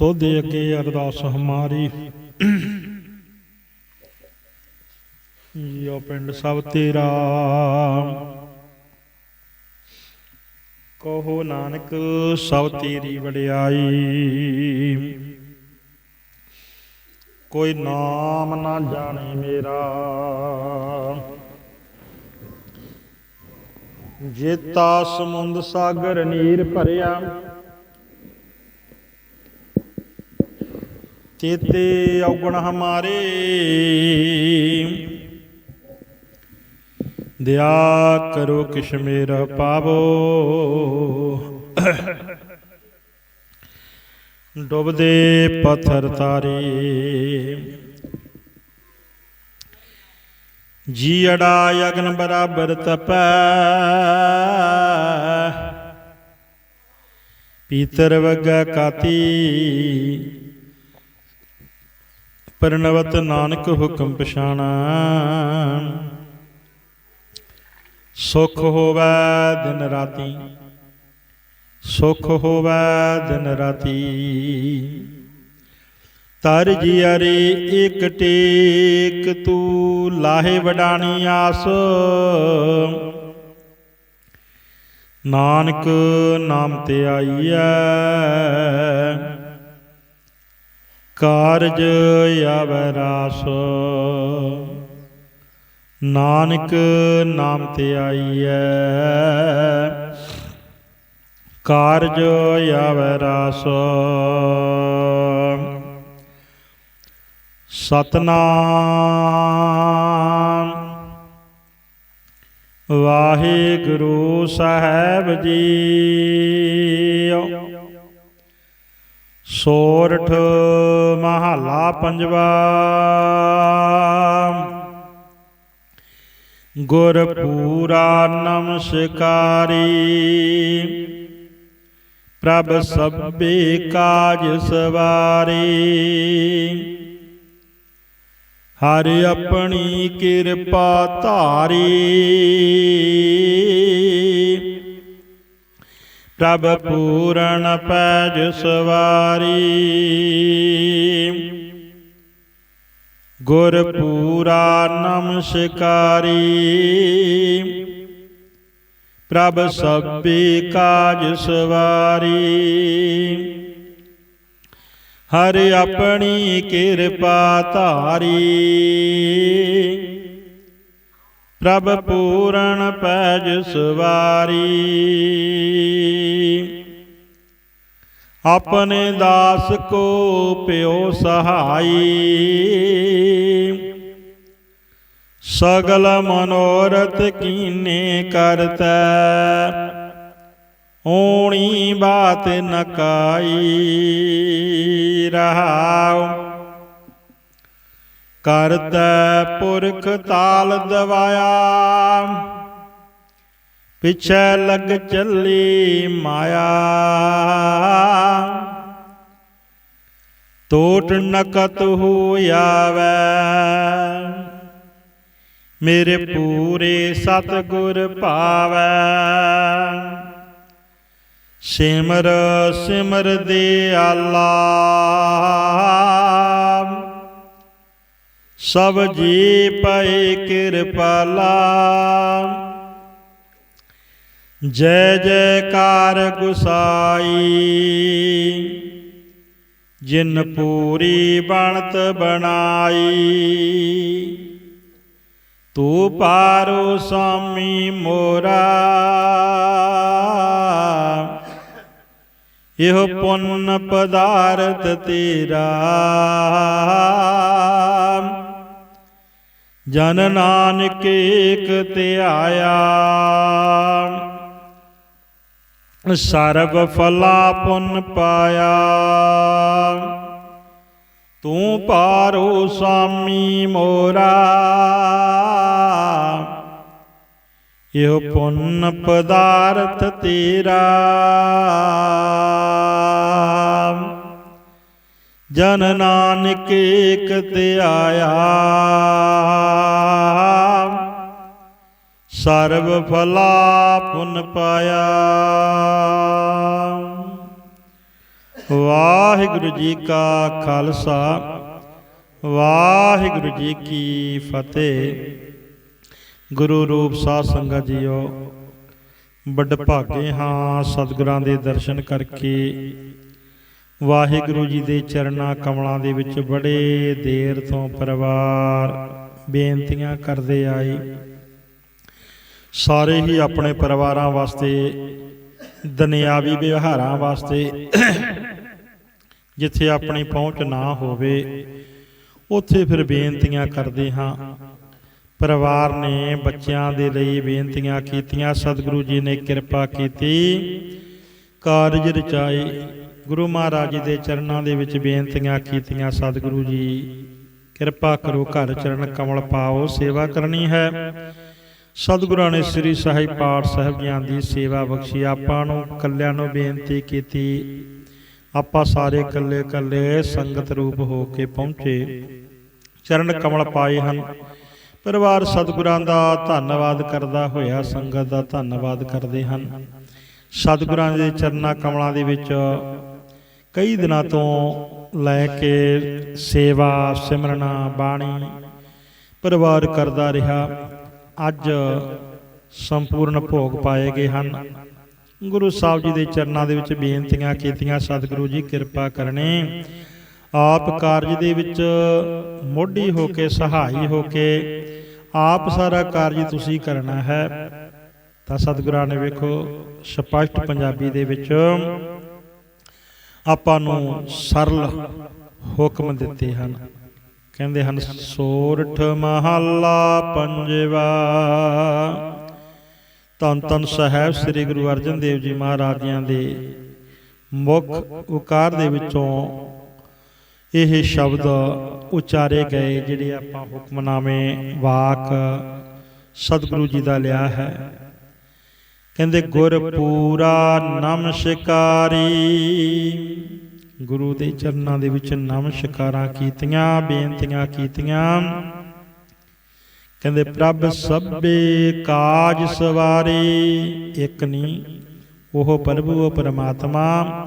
ਤੋਦੇ ਅੱਗੇ ਅਰਦਾਸ ਹਮਾਰੀ। ਜੋ ਪਿੰਡ ਸਭ ਤੇਰਾ। ਕਹੋ ਨਾਨਕ, ਸਭ ਤੇਰੀ ਵਡਿਆਈ। ਕੋਈ ਨਾਮ ਨਾ ਜਾਣੇ ਮੇਰਾ। ਜੇਤਾ ਸਮੁੰਦ ਸਾਗਰ ਨੀਰ ਭਰਿਆ ਚੇਤੇ ਔਗਣ ਹਮਾਰੇ ਦਿਆ ਕਰੋ ਕਿਛ ਮੇਰਾ ਪਾਵੋ। ਡੁੱਬਦੇ ਪੱਥਰ ਤਾਰੇ। ਜੀ ਅੜਾ ਅਗਨ ਬਰਾਬਰ ਤਪੈ। ਪੀਤਰ ਵਗਾ ਕਾਤੀ। ਪਰਨਵਤ ਨਾਨਕ ਹੁਕਮ ਪਛਾਣਾ। ਸੁਖ ਹੋਵੈ ਦਿਨ ਰਾਤੀ, ਸੁਖ ਹੋਵੇ ਦਿਨ ਰਾਤੀ। ਤਰ ਜੀ ਜਿਅਰੇ ਇਕ ਟੇਕ ਤੂੰ ਲਾਹੇ ਵਡਾਣੀ ਆਸ। ਨਾਨਕ ਨਾਮ ਤੇ ਆਈਐ ਕਾਰਜ ਆਵੈ ਰਾਸ। ਨਾਨਕ ਨਾਮ ਤੇ ਆਈਐ। ਕਾਰਜ ਆਵੈ ਰਾਸ। ਸਤਨਾਮ। ਵਾਹਿਗੁਰੂ ਸਾਹਿਬ ਜੀ ਸੋਰਠ ਮਹੱਲਾ ਪੰਜਵਾ। ਗੁਰ ਪੂਰਾ ਨਮਸਕਾਰੀ। ਪ੍ਰਭ ਸਭੇ ਕਾਜ ਸਵਾਰੀ। ਹਰ ਆਪਣੀ ਕਿਰਪਾ ਧਾਰੀ। ਪ੍ਰਭ ਪੂਰਨ ਪੈਜ ਸਵਾਰੀ। ਗੁਰ ਪੂਰਾ ਨਮਸਕਾਰੀ। ਪ੍ਰਭ ਸਭੇ ਕਾਜ ਸਵਾਰੀ। ਹਰ ਆਪਣੀ ਕਿਰਪਾ ਧਾਰੀ। ਪ੍ਰਭ ਪੂਰਨ ਪੈਜ ਸਵਾਰੀ। ਆਪਣੇ ਦਾਸ ਕੋ ਪਿਓ ਸਹਾਈ। ਸਗਲ ਮਨੋਰਥ ਕੀਨੇ ਕਰਤੈ। ਓਣੀ ਬਾਤ ਨ ਰਹਾਉ। ਕਰਤੈ ਪੁਰਖ ਤਾਲ ਦਵਾਇਆ। ਪਿਛੈ ਲਗ ਚੱਲੀ ਮਾਇਆ। ਟੋਟ ਨਕਤ ਹੋਇਆਵੈ। ਮੇਰੇ ਪੂਰੇ ਸਤਿਗੁਰ ਭਾਵੈ ਸਿਮਰ ਸਿਮਰ ਦੇ ਆਲਾ। ਸਭ ਜੀ ਪਏ ਕਿਰਪਾਲਾ। ਜੈ ਜੈਕਾਰ ਗੁਸਾਈ। ਜਿਨ ਪੂਰੀ ਬਣਤ ਬਣਾਈ। ਤੂੰ ਪਾਰੋ ਸਾਮੀ ਮੋਰਾ। ਇਹੋ ਪੁੰਨ ਪਦਾਰਥ ਤੇਰਾ। ਜਨ ਨਾਨਕ ਏਕ ਧਿਆਇਆ ਸਰਬ ਫਲਾ ਪੁੰਨ ਪਾਇਆ। ਤੂੰ ਪਾਰੋ ਸਾਮੀ ਮੋਰਾ। ਇਹੋ ਪੁੰਨ ਪਦਾਰਥ ਤੇਰਾ। ਜਨ ਨਾਨਕ ਏਕ ਧਿਆਇਆ ਸਰਬ ਫਲਾ ਪੁਨ ਪਾਇਆ। ਵਾਹਿਗੁਰੂ ਜੀ ਕਾ ਖਾਲਸਾ, ਵਾਹਿਗੁਰੂ ਜੀ ਕੀ ਫਤਿਹ। ਗੁਰੂ ਰੂਪ ਸਾਧ ਸੰਗਤ ਜੀਓ, ਵੱਡ ਭਾਗੇ ਹਾਂ ਸਤਿਗੁਰਾਂ ਦੇ ਦਰਸ਼ਨ ਕਰਕੇ ਵਾਹਿਗੁਰੂ ਜੀ ਦੇ ਚਰਨਾਂ ਕਮਲਾਂ ਦੇ ਵਿੱਚ ਬੜੇ ਦੇਰ ਤੋਂ ਪਰਿਵਾਰ ਬੇਨਤੀਆਂ ਕਰਦੇ ਆਏ। ਸਾਰੇ ਹੀ ਆਪਣੇ ਪਰਿਵਾਰਾਂ ਵਾਸਤੇ, ਦੁਨਿਆਵੀ ਵਿਵਹਾਰਾਂ ਵਾਸਤੇ ਜਿੱਥੇ ਆਪਣੀ ਪਹੁੰਚ ਨਾ ਹੋਵੇ, ਉੱਥੇ ਫਿਰ ਬੇਨਤੀਆਂ ਕਰਦੇ ਹਾਂ। ਪਰਿਵਾਰ ਨੇ ਬੱਚਿਆਂ ਦੇ ਲਈ ਬੇਨਤੀਆਂ ਕੀਤੀਆਂ, ਸਤਿਗੁਰੂ ਜੀ ਨੇ ਕਿਰਪਾ ਕੀਤੀ। ਕਾਰਜ ਰਚਾਏ। ਗੁਰੂ ਮਹਾਰਾਜ ਜੀ ਦੇ ਚਰਨਾਂ ਦੇ ਵਿੱਚ ਬੇਨਤੀਆਂ ਕੀਤੀਆਂ, ਸਤਿਗੁਰੂ ਜੀ, ਕਿਰਪਾ ਕਰੋ ਘਰ ਚਰਨ ਕਮਲ ਪਾਓ, ਸੇਵਾ ਕਰਨੀ ਹੈ। ਸਤਿਗੁਰਾਂ ਨੇ ਸ੍ਰੀ ਸਾਹਿਬ ਪਾਠ ਸਾਹਿਬ ਜੀਆਂ ਦੀ ਸੇਵਾ ਬਖਸ਼ੀ, ਆਪਾਂ ਨੂੰ ਕੱਲਿਆਂ ਨੂੰ ਬੇਨਤੀ ਕੀਤੀ। ਆਪਾਂ ਸਾਰੇ ਕੱਲੇ ਕੱਲੇ ਸੰਗਤ ਰੂਪ ਹੋ ਕੇ ਪਹੁੰਚੇ, ਚਰਨ ਕਮਲ ਪਾਏ ਹਨ। ਪਰਿਵਾਰ ਸਤਿਗੁਰਾਂ ਦਾ ਧੰਨਵਾਦ ਕਰਦਾ ਹੋਇਆ, ਸੰਗਤ ਦਾ ਧੰਨਵਾਦ ਕਰਦੇ ਹਨ। ਸਤਿਗੁਰਾਂ ਦੇ ਚਰਨਾਂ ਕਮਲਾਂ ਦੇ ਵਿੱਚ ਕਈ ਦਿਨਾਂ ਤੋਂ ਲੈ ਕੇ ਸੇਵਾ, ਸਿਮਰਨਾ, ਬਾਣੀ ਪਰਿਵਾਰ ਕਰਦਾ ਰਿਹਾ। ਅੱਜ ਸੰਪੂਰਨ ਭੋਗ ਪਾਏ ਗਏ ਹਨ। ਗੁਰੂ ਸਾਹਿਬ ਜੀ ਦੇ ਚਰਨਾਂ ਦੇ ਵਿੱਚ ਬੇਨਤੀਆਂ ਕੀਤੀਆਂ, ਸਤਿਗੁਰੂ ਜੀ ਕਿਰਪਾ ਕਰਨੇ। ਆਪ ਕਾਰਜ ਦੇ ਵਿੱਚ ਮੋਢੀ ਹੋ ਕੇ, ਸਹਾਈ ਹੋ ਕੇ ਆਪ ਸਾਰਾ ਕਾਰਜ ਤੁਸੀਂ ਕਰਨਾ ਹੈ। ਤਾਂ ਸਤਿਗੁਰਾਂ ਨੇ ਵੇਖੋ, ਸਪਸ਼ਟ ਪੰਜਾਬੀ ਦੇ ਵਿੱਚ ਆਪਾਂ ਨੂੰ ਸਰਲ ਹੁਕਮ ਦਿੱਤੇ ਹਨ। ਕਹਿੰਦੇ ਹਨ, ਸੋਰਠ ਮਹੱਲਾ ਪੰਜਵਾ। ਤਨ ਤਨ ਸਾਹਿਬ ਸ੍ਰੀ ਗੁਰੂ ਅਰਜਨ ਦੇਵ ਜੀ ਮਹਾਰਾਜ ਦੇ ਮੁੱਖ ਉਕਾਰ ਦੇ ਵਿੱਚੋਂ ਇਹ ਸ਼ਬਦ ਉਚਾਰੇ ਗਏ, ਜਿਹੜੇ ਆਪਾਂ ਹੁਕਮਨਾਮੇ ਵਾਕ ਸਤਿਗੁਰੂ ਜੀ ਦਾ ਲਿਆ ਹੈ। ਕਹਿੰਦੇ ਗੁਰ ਪੂਰਾ ਨਮਸਕਾਰੀ ਗੁਰੂ ਦੇ ਚਰਨਾਂ ਦੇ ਵਿੱਚ ਨਮਸਕਾਰਾਂ ਕੀਤੀਆਂ ਬੇਨਤੀਆਂ ਕੀਤੀਆਂ। ਕਹਿੰਦੇ ਪ੍ਰਭ ਸਭੇ ਕਾਜ ਸਵਾਰੇ। ਇੱਕ ਨਹੀਂ ਉਹ ਪ੍ਰਭੂ ਉਹ ਪਰਮਾਤਮਾ।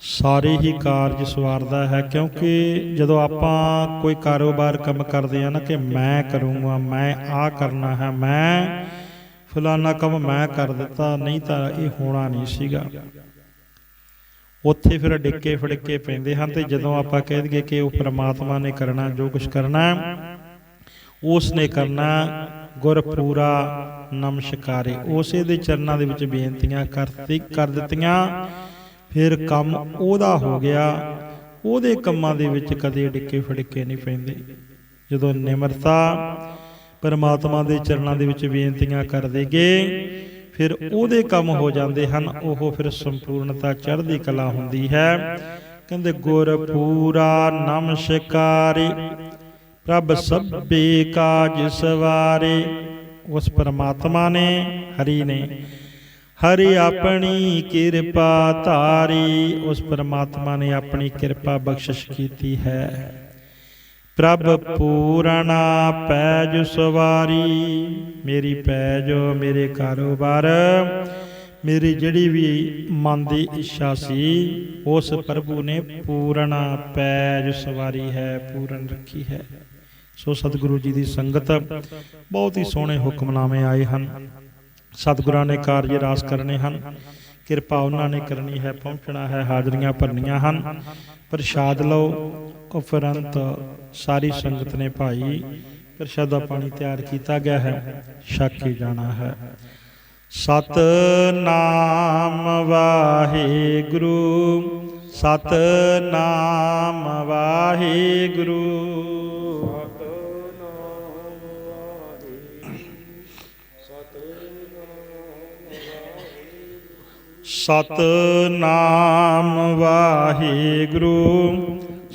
ਸਾਰੇ ਹੀ ਕਾਰਜ ਸਵਾਰਦਾ ਹੈ ਕਿਉਂਕਿ ਜਦੋਂ ਆਪਾਂ ਕੋਈ ਕਾਰੋਬਾਰ ਕੰਮ ਕਰਦੇ ਆ ਨਾ ਕਿ ਮੈਂ ਕਰੂੰਗਾ ਮੈਂ ਆ ਕਰਨਾ ਹੈ ਮੈਂ ਫਲਾਨਾ ਕੰਮ ਮੈਂ ਕਰ ਦਿੱਤਾ, ਨਹੀਂ ਤਾਂ ਇਹ ਹੋਣਾ ਨਹੀਂ ਸੀਗਾ। ਉੱਥੇ ਫਿਰ ਡਿੱਕੇ ਫੜਕੇ ਪੈਂਦੇ ਹਨ ਤੇ ਜਦੋਂ ਆਪਾਂ ਕਹਿ ਦਈਏ ਕਿ ਉਹ ਪ੍ਰਮਾਤਮਾ ਨੇ ਕਰਨਾ, ਜੋ ਕੁਝ ਕਰਨਾ ਉਸ ਨੇ ਕਰਨਾ ਗੁਰ ਪੂਰਾ ਨਮਸਕਾਰੇ। ਉਸੇ ਦੇ ਚਰਨਾਂ ਦੇ ਵਿੱਚ ਬੇਨਤੀਆਂ ਕਰਤੀ ਕਰ ਦਿੱਤੀਆਂ। ਫਿਰ ਕੰਮ ਉਹਦਾ ਹੋ ਗਿਆ। ਉਹਦੇ ਕੰਮਾਂ ਦੇ ਵਿੱਚ ਕਦੇ ਡਿੱਕੇ ਫੜਕੇ ਨਹੀਂ ਪੈਂਦੇ। ਜਦੋਂ ਨਿਮਰਤਾ ਪਰਮਾਤਮਾ ਦੇ ਚਰਨਾਂ ਦੇ ਵਿੱਚ ਬੇਨਤੀਆਂ ਕਰ ਦੇਗੇ ਫਿਰ ਉਹਦੇ ਕੰਮ ਹੋ ਜਾਂਦੇ ਹਨ, ਉਹ ਫਿਰ ਸੰਪੂਰਨਤਾ ਚੜ੍ਹਦੀ ਕਲਾ ਹੁੰਦੀ ਹੈ। ਕਹਿੰਦੇ ਗੁਰ ਪੂਰਾ ਨਮਸਕਾਰੀ, ਪ੍ਰਭ ਸਭੇ ਕਾਜ ਸਵਾਰੇ। ਉਸ ਪਰਮਾਤਮਾ ਨੇ, ਹਰੀ ਨੇ, ਹਰੀ ਆਪਣੀ ਕਿਰਪਾ ਧਾਰੀ, ਉਸ ਪਰਮਾਤਮਾ ਨੇ ਆਪਣੀ ਕਿਰਪਾ ਬਖਸ਼ਿਸ਼ ਕੀਤੀ ਹੈ। ਪ੍ਰਭ ਪੂਰਣਾ ਪੈਜ ਸਵਾਰੀ ਮੇਰੀ ਪੈਜ ਮੇਰੇ ਕਾਰੋਬਾਰ। ਮੇਰੀ ਜਿਹੜੀ ਵੀ ਮਨ ਦੀ ਇੱਛਾ ਸੀ, ਉਸ ਪ੍ਰਭੂ ਨੇ ਪੂਰਣਾ ਪੈਜ ਸਵਾਰੀ ਹੈ, ਪੂਰਨ ਰੱਖੀ ਹੈ। ਸੋ ਸਤਿਗੁਰੂ ਜੀ ਦੀ ਸੰਗਤ, ਬਹੁਤ ਹੀ ਸੋਹਣੇ ਹੁਕਮਨਾਮੇ ਆਏ ਹਨ। ਸਤਿਗੁਰਾਂ ਨੇ ਕਾਰਜ ਰਾਸ ਕਰਨੇ ਹਨ। ਕਿਰਪਾ ਉਹਨਾਂ ਨੇ ਕਰਨੀ ਹੈ, ਪਹੁੰਚਣਾ ਹੈ, ਹਾਜ਼ਰੀਆਂ ਭਰਨੀਆਂ ਹਨ। ਪ੍ਰਸ਼ਾਦ ਲਓ ਉਪਰੰਤ ਸਾਰੀ ਸੰਗਤ ਨੇ ਭਾਈ ਪ੍ਰਸ਼ਾਦਾ ਪਾਣੀ ਤਿਆਰ ਕੀਤਾ ਗਿਆ ਹੈ, ਛਕ ਕੇ ਜਾਣਾ ਹੈ। ਸਤ ਨਾਮ ਵਾਹਿਗੁਰੂ ਸਤ ਨਾਮ ਵਾਹਿਗੁਰੂ। ਸਤ ਨਾਮ ਵਾਹਿਗੁਰੂ